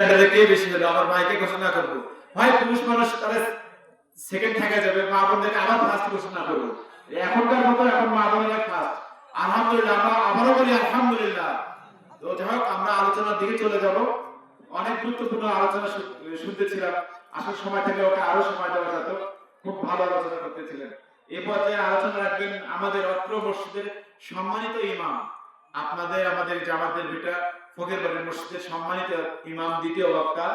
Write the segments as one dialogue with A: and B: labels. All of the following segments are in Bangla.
A: কে বেশি হলো আমার মাইকে ঘোষণা করব। ভাই, পুরুষ মানুষ তাহলে সেকেন্ড থাকা যাবে, মা বোনদেরকে আবার ফার্স্ট ঘোষণা করব। এখনকার মতো এখন মা বোনেরা ফার্স্ট আলহামদুলিল্লাহ, আমরা আবারও বলি আলহামদুলিল্লাহ। তো যাই হোক, আমরা আলোচনার দিকে চলে যাব। অনেক গুরুত্বপূর্ণ আলোচনা শুনতেছিলাম। আসল সময় থেকে ওকে আরও সময় দেওয়া যেত। খুব ভালো আলোচনা করতেছিলেন। এই পর্যায়ে আলোচনা রাখবেন আমাদের অত্র মসজিদের সম্মানিত ইমাম। আপনাদের, আমাদের জামাতের ভিটা ফকির বাড়ির মসজিদের সম্মানিত ইমাম, দ্বিতীয় বক্তা,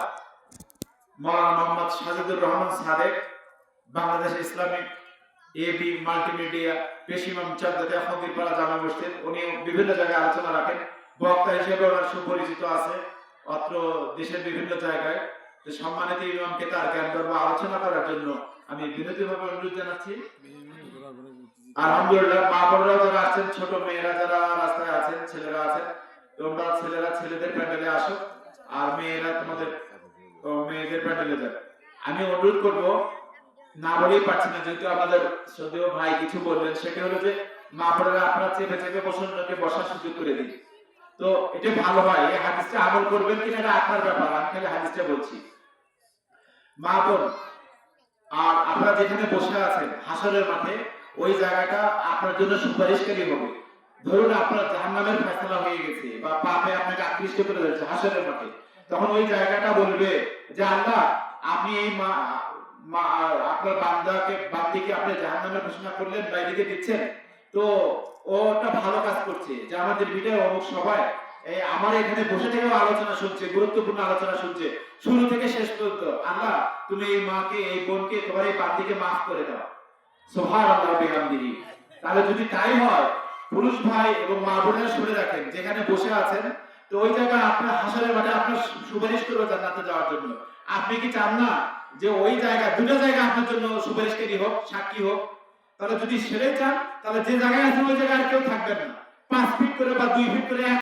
A: Maulana Mohammad Sajidur Rahman Sadek, Bangladesh Islamic AB multimedia পেশিমাম Chandatia Fakirpara Jama Masjid. উনি বিভিন্ন জায়গায় আলোচনা রাখেন। বক্তা হিসেবে ওনার সুপরিচিত আছে, অত্র দেশের বিভিন্ন জায়গায়। তো সম্মানিত ইমামকে তার জ্ঞান ধর্ম আলোচনা করার জন্য আমি বিনতিভাবে অনুরোধ জানাচ্ছি। আলহামদুলিল্লাহ, মা বোনরা যারা আছেন, ছোট মেয়েরা যারা রাস্তায় আছেন, ছেলেরা আছেন, তোমরা ছেলেরা ছেলেদের প্যান্ডেলে আসো, আর মেয়েরা তোমাদের মেয়েদের প্যান্ডেলে যাবে। আমি অনুরোধ করব, না বলেই পারছি না, যেহেতু আমাদের সদীয় ভাই কিছু বললেন, সেটা হলো যে, মা বোনেরা আপনারা চেপে চেপে বসুন বসার সুযোগ করে দিন। তো, এটা ভালো হয়, এই হাদিসটা আমল করবেন কিনা, এটা আপনার ব্যাপার, আমি খালি হাদিসটা বলছি। মা বোন, আর আপনারা যেখানে বসে আছেন, হাসরের মাঠে ওই জায়গাটা আপনার জন্য সুপারিশকারী হবে। ধরুন আপনার জাহান্নামের ফেসলা হয়ে গেছে বা পাপে আপনাকে আকৃষ্ট করে দিয়েছে হাসরের মাঠে। তখন ওই জায়গাটা বলবে যে, আল্লাহ, আপনি এই আপনার বান্দাকে, বান্দিকে আপনি জাহান্নামের ঘোষণা করলেন দিচ্ছেন? তো ওটা ভালো কাজ করছে যে, আমাদের ভিডিও অমুক সবাই এই আমার এখানে বসে থেকেও আলোচনা শুনছে, গুরুত্বপূর্ণ আলোচনা শুনছে। শুরু থেকে শেষ পর্যন্ত, আল্লাহ, তুমি এই মাকে, এই বোনকে, তোমার এই বান্দিকে মাফ করে দাও। তাহলে যদি তাই হয়, পুরুষ ভাই এবং মা রাখেন, যেখানে বসে আছেন, তো ওই জায়গায় আপনার মাঠে আপনার সুপারিশ জান্নাতে যাওয়ার জন্য। আপনি কি চান না যে ওই জায়গা, দুটো জায়গা আপনার জন্য সুপারিশকারী হোক, সাক্ষী হোক? তাহলে যদি সেটাই চান, তাহলে যে জায়গায় আছেন, ওই জায়গায় আর কেউ থাকবেন না। পাঁচ ফিট করে বা দুই ফিট করে